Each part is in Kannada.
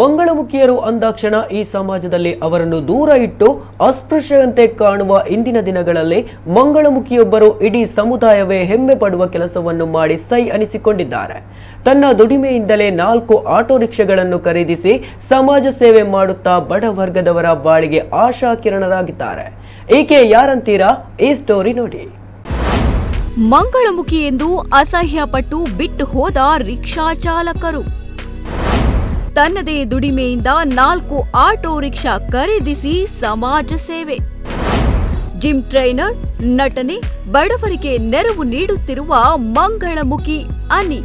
ಮಂಗಳಮುಖಿಯರು ಅಂದಾಕ್ಷಣ ಈ ಸಮಾಜದಲ್ಲಿ ಅವರನ್ನು ದೂರ ಇಟ್ಟು ಅಸ್ಪೃಶ್ಯಂತೆ ಕಾಣುವ ಇಂದಿನ ದಿನಗಳಲ್ಲಿ ಮಂಗಳಮುಖಿಯೊಬ್ಬರು ಇಡೀ ಸಮುದಾಯವೇ ಹೆಮ್ಮೆ ಪಡುವ ಕೆಲಸವನ್ನು ಮಾಡಿ ಸೈ ಅನಿಸಿಕೊಂಡಿದ್ದಾರೆ. ತನ್ನ ದುಡಿಮೆಯಿಂದಲೇ ನಾಲ್ಕು ಆಟೋ ರಿಕ್ಷಾಗಳನ್ನು ಖರೀದಿಸಿ ಸಮಾಜ ಸೇವೆ ಮಾಡುತ್ತಾ ಬಡ ವರ್ಗದವರ ಬಾಳಿಗೆ ಆಶಾ ಕಿರಣರಾಗಿದ್ದಾರೆ ಈಕೆ ಯಾರಂತೀರಾ? ಈ ಸ್ಟೋರಿ ನೋಡಿ. ಮಂಗಳಮುಖಿ ಎಂದು ಅಸಹ್ಯಪಟ್ಟು ಬಿಟ್ಟು ಹೋದ ರಿಕ್ಷಾ ಚಾಲಕರು. ತನ್ನದೇ ದುಡಿಮೆಯಿಂದ ನಾಲ್ಕು ಆಟೋ ರಿಕ್ಷಾ ಖರೀದಿಸಿ ಸಮಾಜ ಸೇವೆ. ಜಿಮ್ ಟ್ರೈನರ್, ನಟನೆ, ಬಡವರಿಗೆ ನೆರವು ನೀಡುತ್ತಿರುವ ಮಂಗಳಮುಖಿ ಅನಿ.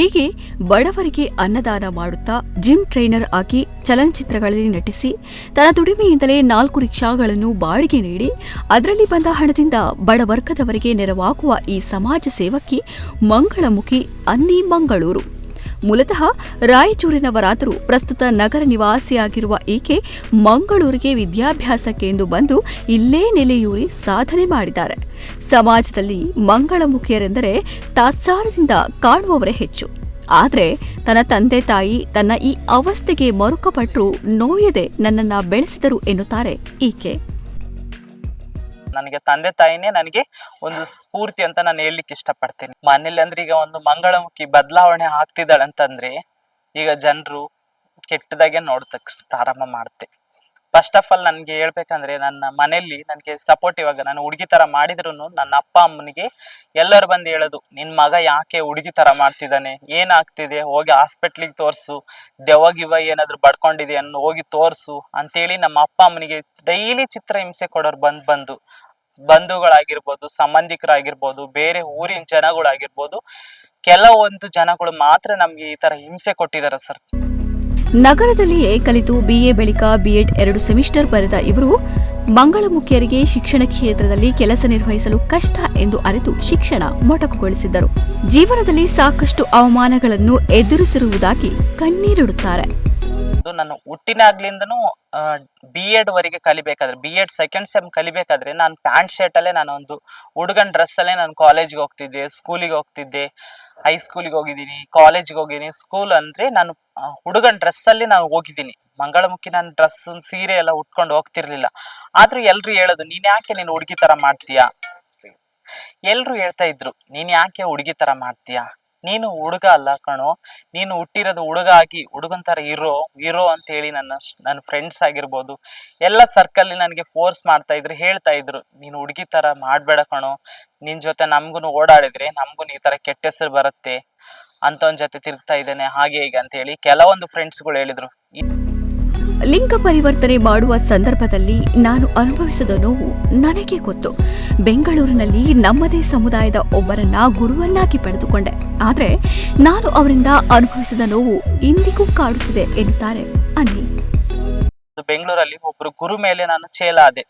ಹೀಗೆ ಬಡವರಿಗೆ ಅನ್ನದಾನ ಮಾಡುತ್ತಾ ಜಿಮ್ ಟ್ರೈನರ್ ಆಗಿ ಚಲನಚಿತ್ರಗಳಲ್ಲಿ ನಟಿಸಿ, ತನ್ನ ದುಡಿಮೆಯಿಂದಲೇ ನಾಲ್ಕು ರಿಕ್ಷಾಗಳನ್ನು ಬಾಡಿಗೆ ನೀಡಿ, ಅದರಲ್ಲಿ ಬಂದ ಹಣದಿಂದ ಬಡವರ್ಗದವರಿಗೆ ನೆರವಾಗುವ ಈ ಸಮಾಜ ಸೇವಕಿ ಮಂಗಳಮುಖಿ ಅನ್ನಿ ಮಂಗಳೂರು. ಮೂಲತಃ ರಾಯಚೂರಿನವರಾದರೂ ಪ್ರಸ್ತುತ ನಗರ ನಿವಾಸಿಯಾಗಿರುವ ಈಕೆ ಮಂಗಳೂರಿಗೆ ವಿದ್ಯಾಭ್ಯಾಸಕ್ಕೆ ಎಂದು ಬಂದು ಇಲ್ಲೇ ನೆಲೆಯೂರಿ ಸಾಧನೆ ಮಾಡಿದ್ದಾರೆ. ಸಮಾಜದಲ್ಲಿ ಮಂಗಳಮುಖಿಯರೆಂದರೆ ತಾತ್ಸಾರದಿಂದ ಕಾಣುವವರೇ ಹೆಚ್ಚು. ಆದರೆ ತನ್ನ ತಂದೆ ತಾಯಿ ತನ್ನ ಈ ಅವಸ್ಥೆಗೆ ಮರುಕಪಟ್ಟರು ನೋಯದೆ ನನ್ನನ್ನು ಬೆಳೆಸಿದರು ಎನ್ನುತ್ತಾರೆ ಈಕೆ. ನನಗೆ ತಂದೆ ತಾಯಿನೇ ನನಗೆ ಒಂದು ಸ್ಫೂರ್ತಿ ಅಂತ ನಾನು ಹೇಳಲಿಕ್ಕೆ ಇಷ್ಟಪಡ್ತೇನೆ. ಮನೇಲಿ ಅಂದ್ರೆ ಈಗ ಒಂದು ಮಂಗಳಮುಖಿ ಬದಲಾವಣೆ ಆಗ್ತಿದ್ದಾಳೆ ಅಂತಂದ್ರೆ ಈಗ ಜನರು ಕೆಟ್ಟದಾಗೆ ನೋಡ್ತಕ್ ಪ್ರಾರಂಭ ಮಾಡುತ್ತೆ ಫಸ್ಟ್ ಆಫ್ ಆಲ್ ನನಗೆ ಹೇಳ್ಬೇಕಂದ್ರೆ ನನ್ನ ಮನೆಯಲ್ಲಿ ನನಗೆ ಸಪೋರ್ಟ್ ಇವಾಗ ನಾನು ಹುಡುಗಿ ತರ ಮಾಡಿದ್ರು ನನ್ನ ಅಪ್ಪ ಅಮ್ಮನಿಗೆ ಎಲ್ಲರು ಬಂದು ಹೇಳೋದು, ನಿನ್ ಮಗ ಯಾಕೆ ಹುಡುಗಿ ತರ ಮಾಡ್ತಿದ್ದಾನೆ? ಏನಾಗ್ತಿದೆ ಹೋಗಿ ಹಾಸ್ಪಿಟ್ಲಿಗೆ ತೋರ್ಸು. ದೆವ್ವ ಏನಾದ್ರು ಬಡ್ಕೊಂಡಿದೆ ಅನ್ನೋ ಹೋಗಿ ತೋರ್ಸು. ಅಂತೇಳಿ ನಮ್ಮ ಅಪ್ಪ ಅಮ್ಮನಿಗೆ ಡೈಲಿ ಚಿತ್ರ ಹಿಂಸೆ ಕೊಡೋರು ಬಂದ್ ಬಂದು, ಬಂಧುಗಳಾಗಿರ್ಬೋದು, ಸಂಬಂಧಿಕರಾಗಿರ್ಬೋದು, ಬೇರೆ ಊರಿನ ಜನಗಳಾಗಿರ್ಬೋದು, ಕೆಲವೊಂದು ಜನಗಳು ಮಾತ್ರ ನಮ್ಗೆ ಈ ತರ ಹಿಂಸೆ ಕೊಟ್ಟಿದ್ದಾರೆ ಸರ್. ನಗರದಲ್ಲಿಯೇ ಕಲಿತು ಬಿಎ ಬಳಿಕ ಬಿಎಡ್ ಎರಡು ಸೆಮಿಸ್ಟರ್ ಬರೆದ ಇವರು, ಮಂಗಳಮುಖಿಯರಿಗೆ ಶಿಕ್ಷಣ ಕ್ಷೇತ್ರದಲ್ಲಿ ಕೆಲಸ ನಿರ್ವಹಿಸಲು ಕಷ್ಟ ಎಂದು ಅರಿತು ಶಿಕ್ಷಣ ಮೊಟಕುಗೊಳಿಸಿದ್ದರು. ಜೀವನದಲ್ಲಿ ಸಾಕಷ್ಟು ಅವಮಾನಗಳನ್ನು ಎದುರಿಸಿರುವುದಾಗಿ ಕಣ್ಣೀರಿಡುತ್ತಾರೆ. ಅದು ನಾನು ಹುಟ್ಟಿನಾಗ್ಲಿಂದನೂ ಬಿ ಎಡ್ ವರೆಗೆ ಕಲಿಬೇಕಾದ್ರೆ ಬಿ ಎಡ್ ಸೆಕೆಂಡ್ ಸೆಮ್ ಕಲಿಬೇಕಾದ್ರೆ ನಾನು ಪ್ಯಾಂಟ್ ಶರ್ಟ್ ಅಲ್ಲೇ ನಾನು ಒಂದು ಹುಡುಗನ್ ಡ್ರೆಸ್ ಅಲ್ಲೇ ನಾನು ಕಾಲೇಜ್ಗೆ ಹೋಗ್ತಿದ್ದೆ ಸ್ಕೂಲಿಗೆ ಹೋಗ್ತಿದ್ದೆ ಹೈಸ್ಕೂಲಿಗೆ ಹೋಗಿದ್ದೀನಿ ಕಾಲೇಜ್ಗೆ ಹೋಗಿದ್ದೀನಿ. ಸ್ಕೂಲ್ ಅಂದ್ರೆ ನಾನು ಹುಡುಗನ ಹುಡುಗನ್ ಡ್ರೆಸ್ ಅಲ್ಲಿ ನಾನು ಹೋಗಿದ್ದೀನಿ. ಮಂಗಳಮುಖಿ ನಾನು ಡ್ರೆಸ್, ಸೀರೆ ಎಲ್ಲ ಉಟ್ಕೊಂಡು ಹೋಗ್ತಿರ್ಲಿಲ್ಲ. ಆದ್ರೂ ಎಲ್ಲರೂ ಹೇಳೋದು, ನೀನು ಯಾಕೆ ನೀನು ಹುಡುಗಿ ತರ ಮಾಡ್ತೀಯಾ? ಎಲ್ಲರೂ ಹೇಳ್ತಾ ಇದ್ರು, ನೀನ್ ಯಾಕೆ ಹುಡುಗಿ ತರ ಮಾಡ್ತೀಯಾ? ನೀನು ಹುಡುಗ ಅಲ್ಲ ಕಣೋ. ನೀನು ಹುಟ್ಟಿರೋದು ಹುಡುಗ ಆಗಿ ಹುಡುಗನ್ ತರ ಇರೋ ಇರೋ ಅಂತ ಹೇಳಿ ನನ್ನ ನನ್ನ ಫ್ರೆಂಡ್ಸ್ ಆಗಿರ್ಬೋದು. ಎಲ್ಲ ಸರ್ಕಲ್ ನನಗೆ ಫೋರ್ಸ್ ಮಾಡ್ತಾ ಇದ್ರು, ಹೇಳ್ತಾ ಇದ್ರು. ನೀನು ಹುಡುಗಿ ತರ ಮಾಡಬೇಡ ಕಣೋ. ನಿನ್ ಜೊತೆ ನಮ್ಗುನು ಓಡಾಡಿದ್ರೆ ನಮಗೂ ಈ ತರ ಕೆಟ್ಟ ಹೆಸರು ಬರುತ್ತೆ. ಅಂತವನ್ ಜೊತೆ ತಿರುಗ್ತಾ ಇದ್ದೇನೆ, ಹಾಗೆ ಹೀಗೆ ಅಂತ ಹೇಳಿ ಕೆಲವೊಂದು ಫ್ರೆಂಡ್ಸ್ಗಳು ಹೇಳಿದ್ರು. ಲಿಂಗ ಪರಿವರ್ತನೆ ಮಾಡುವ ಸಂದರ್ಭದಲ್ಲಿ ನಾನು ಅನುಭವಿಸಿದ ನೋವು ನನಗೆ ಗೊತ್ತು. ಬೆಂಗಳೂರಿನಲ್ಲಿ ನಮ್ಮದೇ ಸಮುದಾಯದ ಒಬ್ಬರನ್ನ ಗುರುವನ್ನಾಗಿ ಪಡೆದುಕೊಂಡೆ. ಆದರೆ ನಾನು ಅವರಿಂದ ಅನುಭವಿಸಿದ ನೋವು ಇಂದಿಗೂ ಕಾಡುತ್ತಿದೆ ಎನ್ನುತ್ತಾರೆ ಅನಿ ಬೆಂಗಳೂರಲ್ಲಿ ಒಬ್ಬರು ಗುರು ಮೇಲೆ ನಾನು ಚೇಲಾದೆ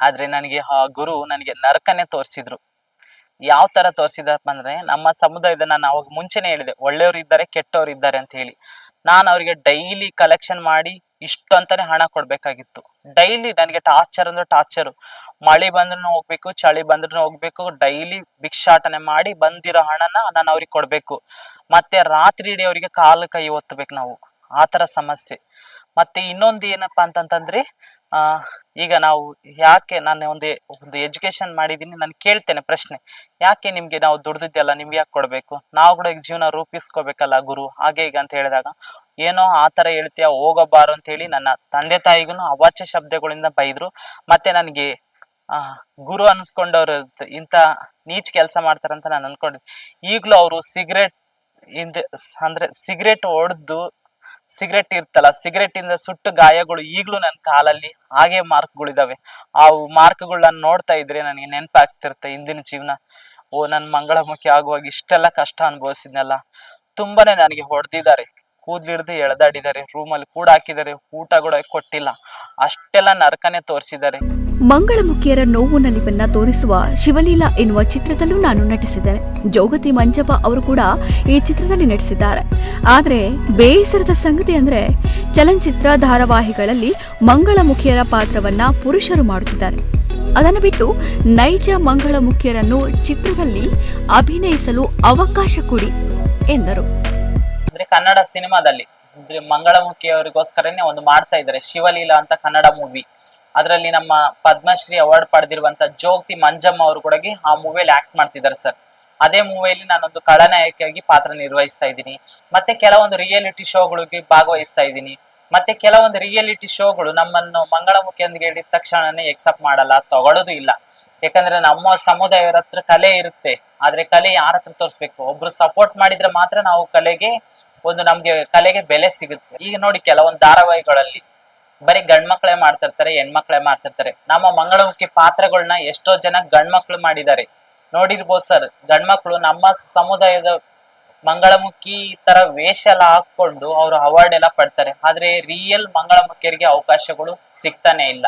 ಆದರೆ ನನಗೆ ಆ ಗುರು ನನಗೆ ನರಕನೇ ತೋರಿಸಿದ್ರು. ಯಾವ ತರ ತೋರಿಸಿದಪ್ಪ ಅಂದ್ರೆ ನಮ್ಮ ಸಮುದಾಯದ ನಾನು ಅವಾಗ ಮುಂಚೆನೆ ಹೇಳಿದೆ, ಒಳ್ಳೆಯವರು ಇದ್ದಾರೆ, ಕೆಟ್ಟವರು ಇದ್ದಾರೆ ಅಂತ ಹೇಳಿ. ನಾನು ಅವರಿಗೆ ಡೈಲಿ ಕಲೆಕ್ಷನ್ ಮಾಡಿ ಇಷ್ಟು ಅಂತಾನೆ ಹಣ ಕೊಡ್ಬೇಕಾಗಿತ್ತು. ಡೈಲಿ ನನಗೆ ಟಾರ್ಚರ್ ಅಂದ್ರೆ ಟಾರ್ಚರ್ ಮಳೆ ಬಂದ್ರೂ ಹೋಗ್ಬೇಕು, ಚಳಿ ಬಂದ್ರೂ ಹೋಗ್ಬೇಕು ಡೈಲಿ ಭಿಕ್ಷಾಟನೆ ಮಾಡಿ ಬಂದಿರೋ ಹಣನ ನಾನು ಅವ್ರಿಗೆ ಕೊಡ್ಬೇಕು. ಮತ್ತೆ ರಾತ್ರಿ ಇಡೀ ಅವರಿಗೆ ಕಾಲು ಕೈ ಒತ್ತಬೇಕು ನಾವು. ಆ ತರ ಸಮಸ್ಯೆ. ಮತ್ತೆ ಇನ್ನೊಂದು ಏನಪ್ಪಾ ಅಂತಂತಂದ್ರೆ ಆ, ಈಗ ನಾವು ಯಾಕೆ ನಾನು ಒಂದು ಒಂದು ಎಜುಕೇಶನ್ ಮಾಡಿದೀನಿ ನಾನು ಕೇಳ್ತೇನೆ ಪ್ರಶ್ನೆ. ಯಾಕೆ ನಿಮಗೆ ನಾವು ದುಡ್ದಿದ್ದೆಲ್ಲ ನಿಮ್ಗೆ ಯಾಕೆ ಕೊಡ್ಬೇಕು? ನಾವು ಕೂಡ ಈಗ ಜೀವನ ರೂಪಿಸ್ಕೋಬೇಕಲ್ಲ ಗುರು, ಹಾಗೆ ಈಗ ಅಂತ ಹೇಳಿದಾಗ. ಏನೋ ಆ ಥರ ಹೇಳ್ತೀಯ, ಹೋಗಬಾರು ಅಂತ ಹೇಳಿ ನನ್ನ ತಂದೆ ತಾಯಿಗೂ ಅವಾಚ್ಯ ಶಬ್ದಗಳಿಂದ ಬೈದ್ರು. ಮತ್ತೆ ನನಗೆ ಗುರು ಅನ್ಸ್ಕೊಂಡವ್ರು ಇಂಥ ನೀಚ್ ಕೆಲಸ ಮಾಡ್ತಾರಂತ ನಾನು ಅನ್ಕೊಂಡಿದ್ದೆ. ಈಗಲೂ ಅವರು ಸಿಗರೇಟ್ ಹಿಂದೆ ಅಂದ್ರೆ ಸಿಗರೇಟ್ ಹೊಡೆದು ಸಿಗರೆಟ್ ಇರ್ತಲ್ಲ ಸಿಗರೆಟ್ ಇಂದ ಸುಟ್ಟು ಗಾಯಗಳು ಈಗಲೂ ನನ್ನ ಕಾಲಲ್ಲಿ ಹಾಗೆ ಮಾರ್ಕ್ಗಳಿದಾವೆ. ಆ ಮಾರ್ಕ್ಗಳನ್ನ ನೋಡ್ತಾ ಇದ್ರೆ ನನಗೆ ನೆನಪಾಗ್ತಿರುತ್ತೆ ಹಿಂದಿನ ಜೀವನ. ಓ ನನ್ನ ಮಂಗಳಮುಖಿ ಆಗುವಾಗ ಇಷ್ಟೆಲ್ಲ ಕಷ್ಟ ಅನುಭವಿಸಿದ್ನಲ್ಲ. ತುಂಬಾನೇ ನನಗೆ ಹೊಡೆದಿದ್ದಾರೆ. ಕೂದ್ಲಿಡ್ದು ಎಳೆದಾಡಿದ್ದಾರೆ. ರೂಮಲ್ಲಿ ಕೂಡ ಹಾಕಿದ್ದಾರೆ ಊಟ ಕೂಡ ಕೊಟ್ಟಿಲ್ಲ. ಅಷ್ಟೆಲ್ಲ ನರಕನೇ ತೋರಿಸಿದ್ದಾರೆ. ಮಂಗಳಮುಖಿಯರ ನೋವು ನಲಿವನ್ನ ತೋರಿಸುವ ಶಿವಲೀಲಾ ಎನ್ನುವ ಚಿತ್ರದಲ್ಲೂ ನಾನು ನಟಿಸಿದ್ದೇನೆ ಜೋಗತಿ ಮಂಜಪ್ಪ ಅವರು ಕೂಡ ಈ ಚಿತ್ರದಲ್ಲಿ ನಟಿಸಿದ್ದಾರೆ. ಆದರೆ ಬೇಸರದ ಸಂಗತಿ ಅಂದ್ರೆ ಚಲನಚಿತ್ರ ಧಾರಾವಾಹಿಗಳಲ್ಲಿ ಮಂಗಳಮುಖಿಯರ ಪಾತ್ರವನ್ನ ಪುರುಷರು ಮಾಡುತ್ತಿದ್ದಾರೆ. ಅದನ್ನು ಬಿಟ್ಟು ನೈಜ ಮಂಗಳಮುಖಿಯರನ್ನು ಚಿತ್ರದಲ್ಲಿ ಅಭಿನಯಿಸಲು ಅವಕಾಶ ಕೊಡಿ ಎಂದರು. ಕನ್ನಡ ಸಿನಿಮಾದಲ್ಲಿ ಮಂಗಳಮುಖಿಯವರಿಗೋಸ್ಕರನೇ ಮಂಗಳಮುಖಿ ಒಂದು ಮಾಡ್ತಾ ಇದ್ದಾರೆ ಶಿವಲೀಲಾ ಅಂತ ಕನ್ನಡ ಮೂವಿ ಅದರಲ್ಲಿ ನಮ್ಮ ಪದ್ಮಶ್ರೀ ಅವಾರ್ಡ್ ಪಡೆದಿರುವಂತ ಜೋಗ್ತಿ ಮಂಜಮ್ಮ ಅವರು ಕೂಡ ಆ ಮೂವಿಯಲ್ಲಿ ಆಕ್ಟ್ ಮಾಡ್ತಿದ್ದಾರೆ ಸರ್ ಅದೇ ಮೂವಿಯಲ್ಲಿ ನಾನೊಂದು ಖಳನಾಯಕಿಯಾಗಿ ಪಾತ್ರ ನಿರ್ವಹಿಸ್ತಾ ಇದ್ದೀನಿ. ಮತ್ತೆ ಕೆಲವೊಂದು ರಿಯಾಲಿಟಿ ಶೋಗಳಿಗೆ ಭಾಗವಹಿಸ್ತಾ ಇದ್ದೀನಿ. ಮತ್ತೆ ಕೆಲವೊಂದು ರಿಯಾಲಿಟಿ ಶೋಗಳು ನಮ್ಮನ್ನು ಮಂಗಳಮುಖಿ ಅಂತ ಹೇಳಿದ ತಕ್ಷಣನೇ ಎಕ್ಸೆಪ್ಟ್ ಮಾಡಲ್ಲ ತಗೊಳ್ಳೋದು ಇಲ್ಲ. ಯಾಕಂದ್ರೆ ನಮ್ಮ ಸಮುದಾಯವರ ಹತ್ರ ಕಲೆ ಇರುತ್ತೆ. ಆದ್ರೆ ಕಲೆ ಯಾರ ಹತ್ರ ತೋರಿಸ್ಬೇಕು? ಒಬ್ರು ಸಪೋರ್ಟ್ ಮಾಡಿದ್ರೆ ಮಾತ್ರ ನಾವು ಕಲೆಗೆ ಒಂದು ನಮ್ಗೆ ಕಲೆಗೆ ಬೆಲೆ ಸಿಗುತ್ತೆ. ಈಗ ನೋಡಿ ಕೆಲವೊಂದು ಧಾರಾವಾಹಿಗಳಲ್ಲಿ ಬರೀ ಗಂಡ್ಮಕ್ಳೇ ಮಾಡ್ತಿರ್ತಾರೆ, ಹೆಣ್ಮಕ್ಳೇ ಮಾಡ್ತಿರ್ತಾರೆ. ನಮ್ಮ ಮಂಗಳಮುಖಿ ಪಾತ್ರಗಳನ್ನ ಎಷ್ಟೋ ಜನ ಗಂಡ್ಮಕ್ಳು ಮಾಡಿದ್ದಾರೆ. ನೋಡಿರ್ಬೋದು ಸರ್ ಗಂಡ್ಮಕ್ಳು ನಮ್ಮ ಸಮುದಾಯದ ಮಂಗಳಮುಖಿ ತರ ವೇಷ ಎಲ್ಲ ಹಾಕೊಂಡು ಅವರು ಅವಾರ್ಡ್ ಎಲ್ಲ ಪಡ್ತಾರೆ. ಆದ್ರೆ ರಿಯಲ್ ಮಂಗಳಮುಖಿಯರಿಗೆ ಅವಕಾಶಗಳು ಸಿಗ್ತಾನೆ ಇಲ್ಲ.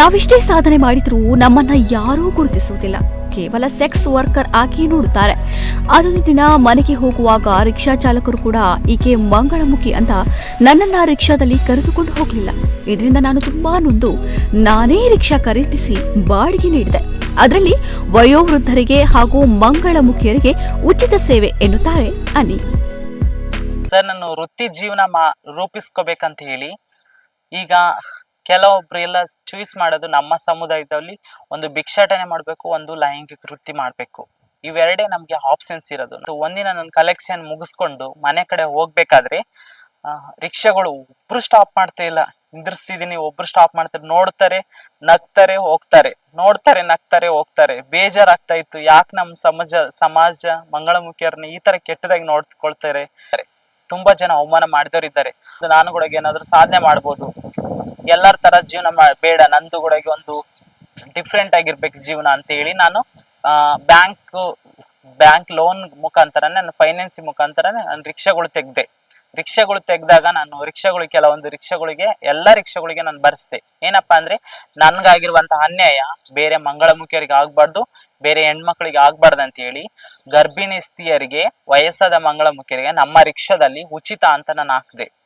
ನಾವೆಷ್ಟೇ ಸಾಧನೆ ಮಾಡಿದ್ರೂ ನಮ್ಮನ್ನ ಯಾರೂ ಗುರುತಿಸುವುದಿಲ್ಲ. ಕೇವಲ ಸೆಕ್ಸ್ ವರ್ಕರ್ ಆಗಿ ನೋಡುತ್ತಾರೆ. ಅದೊಂದು ದಿನ ಮನೆಗೆ ಹೋಗುವಾಗ ರಿಕ್ಷಾ ಚಾಲಕರು ಕೂಡ ಈಕೆ ಮಂಗಳಮುಖಿ ಅಂತ ನನ್ನನ್ನ ರಿಕ್ಷಾದಲ್ಲಿ ಕರೆದುಕೊಂಡು ಹೋಗಲಿಲ್ಲ. ಇದರಿಂದ ನಾನು ತುಂಬಾ ನೊಂದು. ನಾನೇ ರಿಕ್ಷಾ ಖರೀದಿಸಿ ಬಾಡಿಗೆ ನೀಡಿದೆ. ಅದರಲ್ಲಿ ವಯೋವೃದ್ಧರಿಗೆ ಹಾಗೂ ಮಂಗಳಮುಖಿಯರಿಗೆ ಉಚಿತ ಸೇವೆ ಎನ್ನುತ್ತಾರೆ ಅನಿ ಸರ್ ನಾನು ವೃತ್ತಿ ಜೀವನ ರೂಪಿಸ್ಕೋಬೇಕಂತ ಹೇಳಿ ಈಗ ಕೆಲವೊಬ್ರು ಎಲ್ಲ ಚೂಸ್ ಮಾಡೋದು ನಮ್ಮ ಸಮುದಾಯದಲ್ಲಿ ಒಂದು ಭಿಕ್ಷಾಟನೆ ಮಾಡಬೇಕು, ಒಂದು ಲೈಂಗಿಕ ವೃತ್ತಿ ಮಾಡಬೇಕು. ಇವೆರಡೇ ನಮಗೆ ಆಪ್ಷನ್ಸ್ ಇರೋದು. ಒಂದಿನ ನನ್ನ ಕಲೆಕ್ಷನ್ ಮುಗಿಸ್ಕೊಂಡು ಮನೆ ಕಡೆ ಹೋಗ್ಬೇಕಾದ್ರೆ ರಿಕ್ಷಾಗಳು ಒಬ್ರು ಸ್ಟಾಪ್ ಮಾಡ್ತಾ ಇಲ್ಲ. ನಿಂದ್ರಿಸ್ತಿದೀನಿ, ಒಬ್ರು ಸ್ಟಾಪ್ ಮಾಡ್ತಾರೆ. ನೋಡ್ತಾರೆ, ನಗ್ತಾರೆ, ಹೋಗ್ತಾರೆ. ನೋಡ್ತಾರೆ, ನಗ್ತಾರೆ, ಹೋಗ್ತಾರೆ. ಬೇಜಾರಾಗ್ತಾ ಇತ್ತು. ಯಾಕೆ ನಮ್ಮ ಸಮಾಜ ಸಮಾಜ ಮಂಗಳಮುಖಿಯರನ್ನ ಈ ತರ ಕೆಟ್ಟದಾಗಿ ನೋಡ್ಕೊಳ್ತಾರೆ? ತುಂಬಾ ಜನ ಅವಮಾನ ಮಾಡಿದವರು ಇದ್ದಾರೆ ನಾನು ಕೂಡ ಏನಾದ್ರು ಸಾಧನೆ ಮಾಡ್ಬೋದು. ಎಲ್ಲರ ತರ ಜೀವನ ಬೇಡ. ನಂದು ಕೂಡ ಒಂದು ಡಿಫ್ರೆಂಟ್ ಆಗಿರ್ಬೇಕು ಜೀವನ ಅಂತ ಹೇಳಿ ನಾನು ಬ್ಯಾಂಕ್ ಬ್ಯಾಂಕ್ ಲೋನ್ ಮುಖಾಂತರನೇ ನಾನು ಫೈನಾನ್ಸ್ ಮುಖಾಂತರನೇ ನಾನು ರಿಕ್ಷಾಗಳು ತೆಗ್ದೆ. ರಿಕ್ಷಾಗಳು ತೆಗೆದಾಗ ನಾನು ರಿಕ್ಷಾಗಳು ಕೆಲವೊಂದು ರಿಕ್ಷಾಗಳಿಗೆ, ಎಲ್ಲ ರಿಕ್ಷಾಗಳಿಗೆ ನಾನು ಬರ್ಸ್ದೆ. ಏನಪ್ಪಾ ಅಂದ್ರೆ, ನನ್ಗಾಗಿರುವಂತಹ ಅನ್ಯಾಯ ಬೇರೆ ಮಂಗಳಮುಖಿಯರಿಗೆ ಆಗ್ಬಾರ್ದು, ಬೇರೆ ಹೆಣ್ಮಕ್ಳಿಗೆ ಆಗ್ಬಾರ್ದು ಅಂತ ಹೇಳಿ ಗರ್ಭಿಣಿ ಸ್ತ್ರೀಯರಿಗೆ, ವಯಸ್ಸಾದ ಮಂಗಳಮುಖಿಯರಿಗೆ ನಮ್ಮ ರಿಕ್ಷಾದಲ್ಲಿ ಉಚಿತ ಅಂತ ನಾನು ಹಾಕ್ದೆ.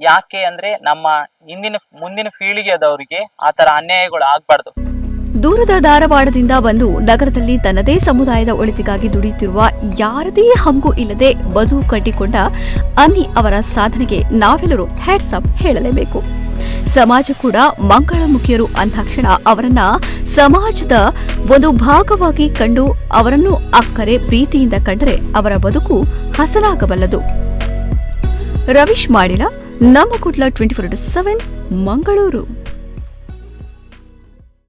ಯಾಕೆ ಅಂದ್ರೆ ನಮ್ಮ ಹಿಂದಿನ, ಮುಂದಿನ ಪೀಳಿಗೆದವರಿಗೆ ಆ ತರ ಅನ್ಯಾಯಗಳು ಆಗ್ಬಾರ್ದು. ದೂರದ ಧಾರವಾಡದಿಂದ ಬಂದು ನಗರದಲ್ಲಿ ತನ್ನದೇ ಸಮುದಾಯದ ಒಳಿತಿಗಾಗಿ ದುಡಿಯುತ್ತಿರುವ ಯಾರದೇ ಹಂಗು ಇಲ್ಲದೆ ಬದು ಕಟ್ಟಿಕೊಂಡ ಅನ್ನಿ ಅವರ ಸಾಧನೆಗೆ ನಾವೆಲ್ಲರೂ ಹ್ಯಾಟ್ಸಪ್ ಹೇಳಲೇಬೇಕು. ಸಮಾಜ ಕೂಡ ಮಂಗಳಮುಖಿಯರು ಅಂದಾಕ್ಷಣ ಅವರನ್ನ ಸಮಾಜದ ಒಂದು ಭಾಗವಾಗಿ ಕಂಡು ಅವರನ್ನು ಅಕ್ಕರೆ ಪ್ರೀತಿಯಿಂದ ಕಂಡರೆ ಅವರ ಬದುಕು ಹಸನಾಗಬಲ್ಲದು. ರವೀಶ್ ಮಾಡಿಲ ನಮ್ಮ Kudla twenty four seven Mangaluru.